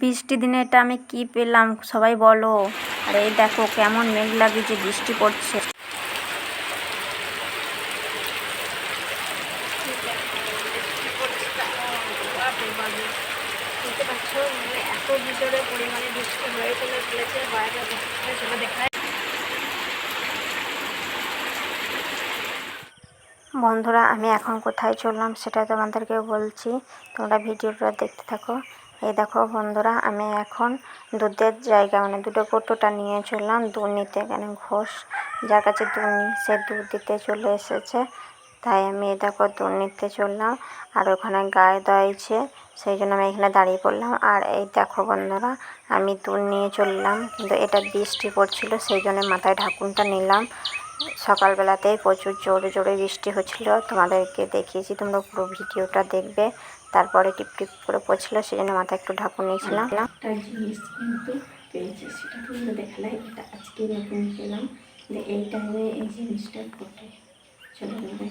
বৃষ্টি দিনে এটা আমি কি পেলাম? সবাই বলো। আর এই দেখো, কেমন মেঘ পড়ছে ভিতরে পরিমাণে বৃষ্টি দেখায় বন্ধুরা, আমি এখন কোথায় চললাম সেটা তোমাদেরকে বলছি। তোমরা ভিডিওটা দেখতে থাকো। এই দেখো বন্ধুরা, আমি এখন দুধের জায়গা মানে দুটো কৌটোটা নিয়ে চললাম, দুধ নিতে। এখানে ঘোষ যার কাছে দুধ নিই সে দুধ দিতে চলে এসেছে। তাই আমি এই দেখো দুধ নিতে চললাম, আর ওখানে গায়ে দয়েছে সেই জন্য আমি এখানে দাঁড়িয়ে পড়লাম। আর এই দেখো বন্ধুরা, আমি দুধ নিয়ে চললাম, কিন্তু এটা বৃষ্টি পড়ছিল, সেই জন্য মাথায় ঢাকুনটা নিলাম। সকালবেলাতেই প্রচুর জোরে জোরে বৃষ্টি হচ্ছিল, তোমাদেরকে দেখিয়েছি, তোমরা পুরো ভিডিওটা দেখবে। তারপরে টিপ টিপ করে পড়ছিল সেই জন্য মাথায় একটু ঢাকুন নিয়েছিলাম। একটা জিনিস কিন্তু পেয়েছি সেটা এটা আজকে যে এই টাইমে এই জিনিসটা ঘটে। চলো তোমাদের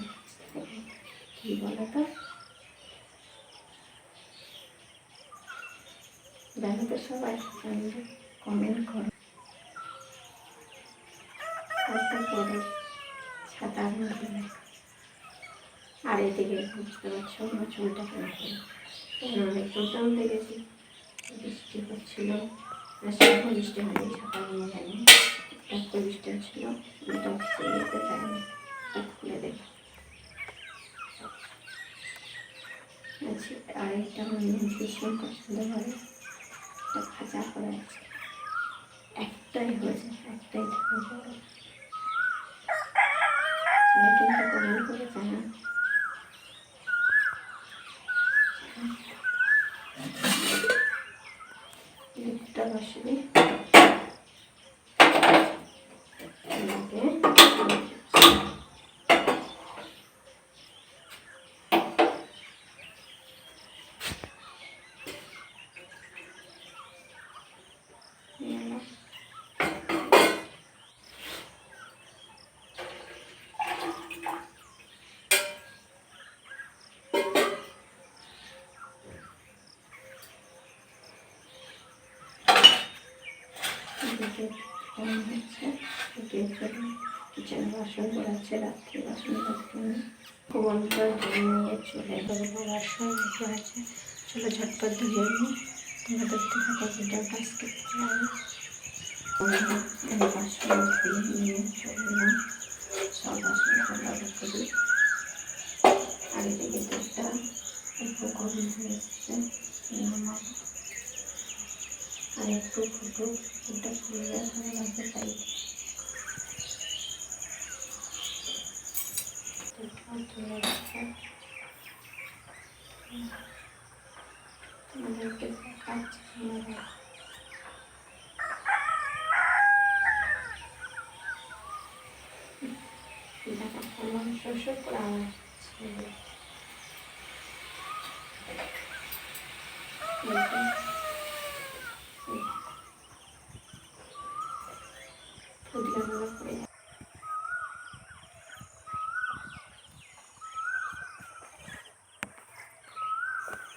কী বলো তো জানো তো সবাই কমেন্ট করো। আর এদিকে বুঝতে পারছ আমার চুলটা কেন আমি দেখেছি, বৃষ্টি হচ্ছিল সেরকম বৃষ্টি হয়নি, ছাতা নিয়ে যায়নি। এত বৃষ্টি হচ্ছিল যেতে খুলে দেখ। আচ্ছা আর আমার ভীষণ পছন্দ করে আছে। একটাই হয়েছে 学习 এদিকে কম হচ্ছে কিচেন বাসন করাচ্ছে রাত্রি বাসন করতে কোনটা নিয়ে চলে বাসন করেছে চলো ঝটপট ধুয়ে নিই তোমরা বাসন ধুয়ে সব বাসন করি আর এদিকে দুধটা একটু কম হয়ে এসছে নামাবো আর একটু ফুটো ফুটে ফুলে আমার শ্বশুর করে আমার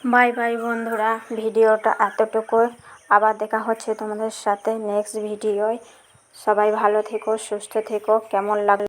বাই বাই বন্ধুরা, ভিডিওটা এতটুকু আবার দেখা হচ্ছে তোমাদের সাথে নেক্সট ভিডিওয়। সবাই ভালো থেকো, সুস্থ থেকো, কেমন লাগল?